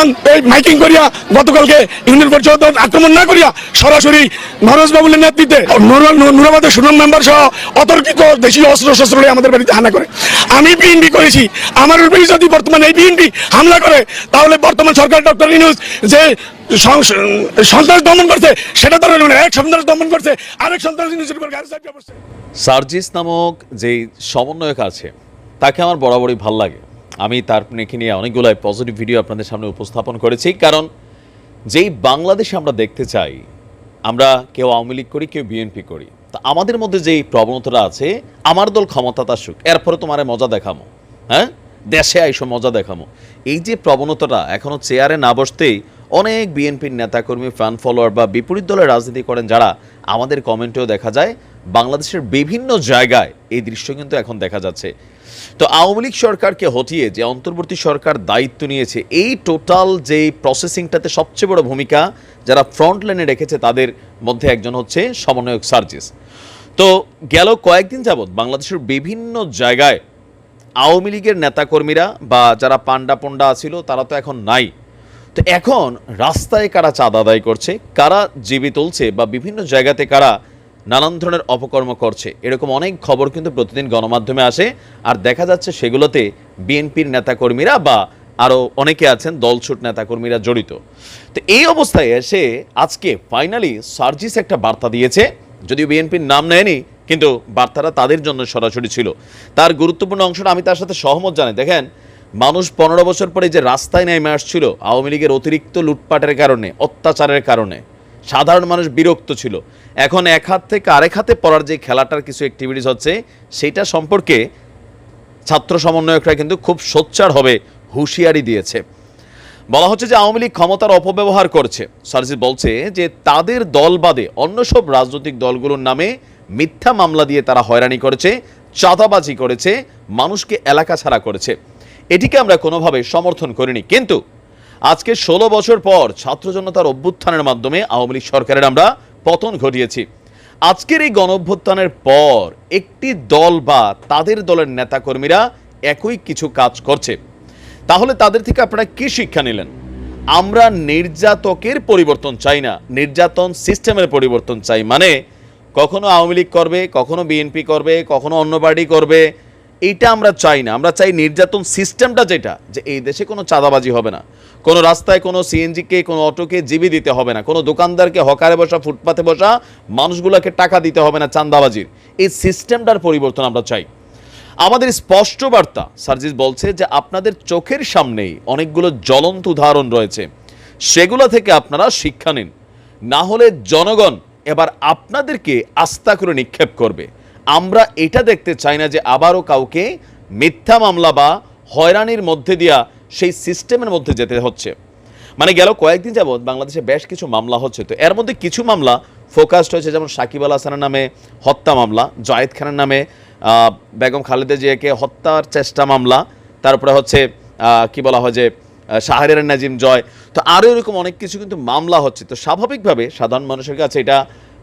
এবং এই মাইকিং করিয়া গতকালকে ইউনিয়ন পরিষদ আক্রমণ না করিয়া সরাসরি নরজ বাবুলের নেতৃত্বে নুর- নুর- নুরাবাদের সুনাম মেম্বার সহ অতর্কিত দেশীয় অস্ত্র শস্ত্র নিয়ে আমাদের বাড়িতে হানা করে। আমি বিএনপি করেছি, আমার উপরে যদি বর্তমানে এই বিএনপি হামলা করে, তাহলে বর্তমান সরকার ডক্টর ইনুস যে সন্ত্রাস দমন করছে, সেটা তো এক সন্ত্রাস দমন করছে, আরেক সন্ত্রাস ইনুসের উপর সার্জিস নামক যেই সমন্বয়ক আছে, তাকে আমার বরাবরই ভালো লাগে। আমি তার নেকি নিয়ে অনেকগুলো পজিটিভ ভিডিও আপনাদের সামনে উপস্থাপন করেছি। কারণ যেই বাংলাদেশে আমরা দেখতে চাই, আমরা কেউ আওয়ামী লীগ করি, কেউ বিএনপি করি, তা আমাদের মধ্যে যেই প্রবণতাটা আছে, আমার দল ক্ষমতা আসুক এরপরে তোমারে মজা দেখামো হ্যাঁ? দেশে আইসো, মজা দেখামো। এই যে প্রবণতাটা, এখনও চেয়ারে না বসতেই অনেক বিএনপির নেতাকর্মী ফ্যান ফলোয়ার বা বিপরীত দলের রাজনীতি করেন যারা আমাদের কমেন্টেও দেখা যায়, বাংলাদেশের বিভিন্ন জায়গায় এই দৃশ্য কিন্তু এখন দেখা যাচ্ছে। তো আওয়ামী লীগ সরকারকে হটিয়ে যে অন্তর্বর্তী সরকার দায়িত্ব নিয়েছে, এই টোটাল যে প্রসেসিংটাতে সবচেয়ে বড় ভূমিকা যারা ফ্রন্ট লাইনে রেখেছে, তাদের মধ্যে একজন হচ্ছে সমন্বয়ক সার্জিস। তো গেল কয়েকদিন যাবৎ বাংলাদেশের বিভিন্ন জায়গায় আওয়ামী লীগের নেতাকর্মীরা বা যারা পান্ডা পন্ডা ছিল, তারা তো এখন নাই। তো এখন রাস্তায় কারা চাঁদা আদায় করছে, কারা জীবি তুলছে বা বিভিন্ন জায়গাতে কারা নানান ধরনের অপকর্ম করছে। এরকম অনেক খবর কিন্তু প্রতিদিন গণমাধ্যমে আসে। আর দেখা যাচ্ছে সেগুলোতে বিএনপির নেতাকর্মীরা বা আরও অনেকে আছেন, দলছুট নেতাকর্মীরা জড়িত। তো এই অবস্থায় এসে আজকে ফাইনালি সার্জিস একটা বার্তা দিয়েছে। যদিও বিএনপির নাম নেয়নি, কিন্তু বার্তাটা তাদের জন্য সরাসরি ছিল। তার গুরুত্বপূর্ণ অংশটা আমি তার সাথে সহমত জানাই। দেখেন, মানুষ পনেরো বছর পরে যে রাস্তায় নেমে আসছিল, আওয়ামী লীগের অতিরিক্ত লুটপাটের কারণে, অত্যাচারের কারণে সাধারণ মানুষ বিরক্ত ছিল। এখন এক হাত থেকে আরেক হাতে পড়ার যে খেলাটার কিছু অ্যাক্টিভিটিস হচ্ছে, সেটা সম্পর্কে ছাত্র সমন্বয়করা কিন্তু খুব সোচ্চার হবে, হুঁশিয়ারি দিয়েছে। বলা হচ্ছে যে আওয়ামী লীগ ক্ষমতার অপব্যবহার করছে। সার্জিস বলছে যে তাদের দল বাদে অন্য সব রাজনৈতিক দলগুলোর নামে মিথ্যা মামলা দিয়ে তারা হয়রানি করেছে, চাঁদাবাজি করেছে, মানুষকে এলাকা ছাড়া করেছে। এটিকে আমরা কোনোভাবে সমর্থন করিনি। কিন্তু আজকে ষোলো বছর পর ছাত্র জনতার অভ্যুত্থানের মাধ্যমে আওয়ামী লীগ সরকারের আমরা পতন ঘটিয়েছি। আজকের এই গণ অভ্যুত্থানের পর একটি দল বা তাদের দলের নেতাকর্মীরা একই কিছু কাজ করছে। তাহলে তাদের থেকে আপনারা কি শিক্ষা নিলেন? আমরা নির্যাতকের পরিবর্তন চাই না, নির্যাতন সিস্টেমের পরিবর্তন চাই। মানে কখনো আওয়ামী লীগ করবে, কখনো বিএনপি করবে, কখনো অন্য পার্টি করবে এইটা আমরা চাই না। আমরা চাই নির্যাতন সিস্টেমটা যেটা, যে এই দেশে কোনো চাঁদাবাজি হবে না। কোনো রাস্তায় কোনো সিএনজিকে, কোনো অটোকে জিবি দিতে হবে না। কোনো দোকানদারকে হকারে বসা ফুটপাথে বসা মানুষগুলোকে টাকা দিতে হবে না চাঁদাবাজির। এই সিস্টেমটার পরিবর্তন আমরা চাই। আমাদের স্পষ্ট বার্তা, সার্জিস বলছে যে আপনাদের চোখের সামনেই অনেকগুলো জ্বলন্ত উদাহরণ রয়েছে। সেগুলো থেকে আপনারা শিক্ষা নিন। না হলে জনগণ এবার আপনাদেরকে আস্থা করে নিক্ষেপ করবে। আমরা এটা দেখতে চাই না যে আবারও কাউকে মিথ্যা মামলা বা হয়রানির মধ্যে দিয়া সেই সিস্টেমের মধ্যে যেতে হচ্ছে। মানে গেল কয়েকদিন যাবৎ বাংলাদেশে বেশ কিছু মামলা হচ্ছে। তো এর মধ্যে কিছু মামলা ফোকাসড হয়েছে যেমন সাকিব আল হাসানের নামে হত্যা মামলা জায়েদ খানের নামে বেগম খালেদা জিয়াকে হত্যার চেষ্টা মামলা তারপরে হচ্ছে কি বলা হয় যে আহ, শাহরিয়ার নাজিম জয়। তো আরও এরকম অনেক কিছু কিন্তু মামলা হচ্ছে। তো স্বাভাবিকভাবে সাধারণ মানুষের কাছে এটা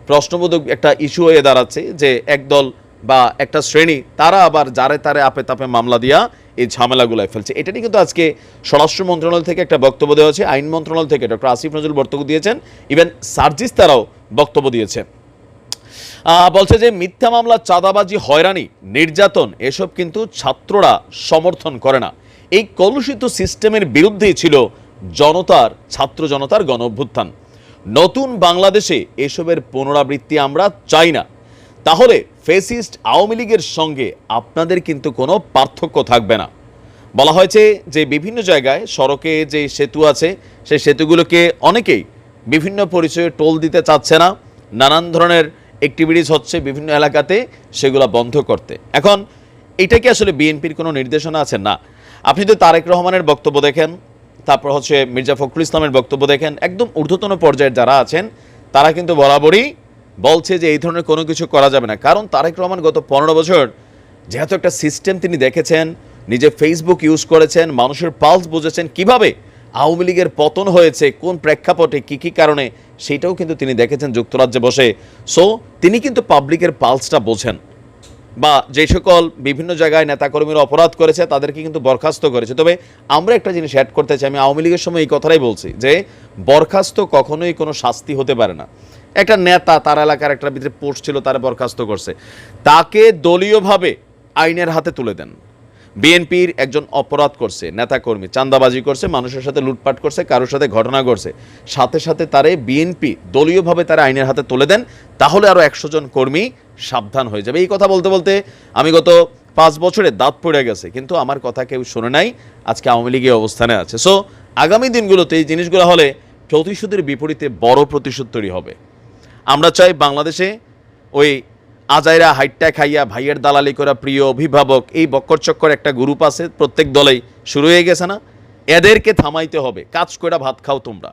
প্রশ্নবোধক একটা ইস্যু হয়ে দাঁড়াচ্ছে যে একদল বা একটা শ্রেণি, তারা আবার যারে তারে আপে তাপে মামলা দিয়া এই ঝামেলাগুলোয় ফেলছে। এটা নিয়ে কিন্তু আজকে স্বরাষ্ট্র মন্ত্রণালয় থেকে একটা বক্তব্য দেওয়া হয়েছে। আইন মন্ত্রণালয় থেকে ডক্টর আসিফ নজরুল বক্তব্য দিয়েছেন। ইভেন সার্জিস তারাও বক্তব্য দিয়েছে। বলছে যে মিথ্যা মামলা, চাঁদাবাজি, হয়রানি, নির্যাতন, এসব কিন্তু ছাত্ররা সমর্থন করে না। এই কলুষিত সিস্টেমের বিরুদ্ধেই ছিল জনতার, ছাত্র জনতার গণ অভ্যুত্থান নতুন বাংলাদেশে এসবের পুনরাবৃত্তি আমরা চাই না। তাহলে ফেসিস্ট আওয়ামী লীগের সঙ্গে আপনাদের কিন্তু কোনো পার্থক্য থাকবে না। বলা হয়েছে যে বিভিন্ন জায়গায় সড়কে যে সেতু আছে, সেই সেতুগুলোকে অনেকেই বিভিন্ন পরিচয়ে টোল দিতে চাচ্ছে না। নানান ধরনের অ্যাক্টিভিটিস হচ্ছে বিভিন্ন এলাকাতে সেগুলো বন্ধ করতে। এখন, এটা কি আসলে বিএনপির কোনো নির্দেশনা আছে? না। আপনি তো তারেক রহমানের বক্তব্য দেখেন তারপর হচ্ছে মির্জা ফখরুল ইসলামের বক্তব্য দেখেন, একদম ঊর্ধ্বতন পর্যায়ের যারা আছেন, তারা কিন্তু বরাবরই বলছে যে এই ধরনের কোনো কিছু করা যাবে না। কারণ তারেক রহমান গত পনেরো বছর যেহেতু একটা সিস্টেম তিনি দেখেছেন, নিজে ফেসবুক ইউজ করেছেন, মানুষের পালস বুঝেছেন, কীভাবে আওয়ামী লীগের পতন হয়েছে, কোন প্রেক্ষাপটে, কি কি কারণে, সেটাও কিন্তু তিনি দেখেছেন যুক্তরাজ্যে বসে। সো তিনি কিন্তু পাবলিকের পালসটা বোঝেন। বা যে সকল বিভিন্ন জায়গায় নেতাকর্মীরা অপরাধ করেছে, তাদেরকে কিন্তু বরখাস্ত করেছে। তবে আমরা একটা জিনিস অ্যাড করতে চাই, আমি আওয়ামী লীগের সময় এই কথাটাই বলছি যে, বরখাস্ত কখনোই কোনো শাস্তি হতে পারে না। একটা নেতা তার এলাকার একটা ভিতরে পোস্ট ছিল, তারা বরখাস্ত করছে। তাকে দলীয়ভাবে আইনের হাতে তুলে দেন। বিএনপির একজন অপরাধ করছে, নেতাকর্মী চান্দাবাজি করছে, মানুষের সাথে লুটপাট করছে, কারোর সাথে ঘটনা করছে সাথে সাথে তারে বিএনপি দলীয়ভাবে তারা আইনের হাতে তুলে দেন, তাহলে আরও একশো জন কর্মী সাবধান হয়ে যাবে। এই কথা বলতে বলতে আমি গত পাঁচ বছরে দাঁত পড়ে গেছে, কিন্তু আমার কথা কেউ শোনে নাই, আজকে আওয়ামী লীগের অবস্থানে আছে। সো আগামী দিনগুলোতে এই জিনিসগুলো হলে প্রতিশোধের বিপরীতে বড় প্রতিশোধ তৈরি হবে। আমরা চাই বাংলাদেশে ওই আজাইরা হাইট্টা খাইয়া ভাইয়ের দালালি করা প্রিয় অভিভাবক, এই বক্কর চক্কর একটা গ্রুপ আছে, প্রত্যেক দলেই শুরু হয়ে গেছে না? এদেরকে থামাইতে হবে, কাজ কইরা ভাত খাও তোমরা।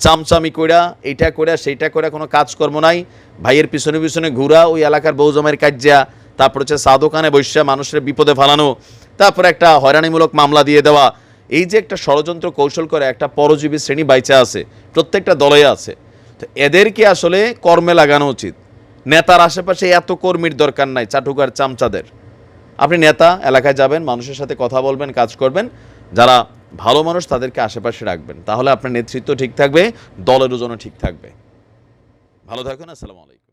চামচামি কইরা, এইটা কইরা, সেইটা কইরা কোনো কাজকর্ম নাই। ভাইয়ের পিছনে পিছনে ঘুরা, ওই এলাকার বৌজমের কাজ্যা, তারপর হচ্ছে চা দোকানে বসে মানুষের বিপদে ফেলানো, তারপর একটা হয়রানিমূলক মামলা দিয়ে দেওয়া। এই যে একটা ষড়যন্ত্র কৌশল করে একটা পরজীবী শ্রেণি বাইচা আছে, প্রত্যেকটা দলে আছে। তো এদেরকে আসলে কর্মে লাগানো উচিত। নেতার আশেপাশে এত কর্মীর দরকার নাই চাটুকার চামচাদের। আপনি নেতা, এলাকায় যাবেন, মানুষের সাথে কথা বলবেন, কাজ করবেন। যারা ভালো মানুষ তাদেরকে আশেপাশে রাখবেন। তাহলে আপনার নেতৃত্ব ঠিক থাকবে, দলের ওজনও ঠিক থাকবে। ভালো থাকুন, আসসালামু আলাইকুম।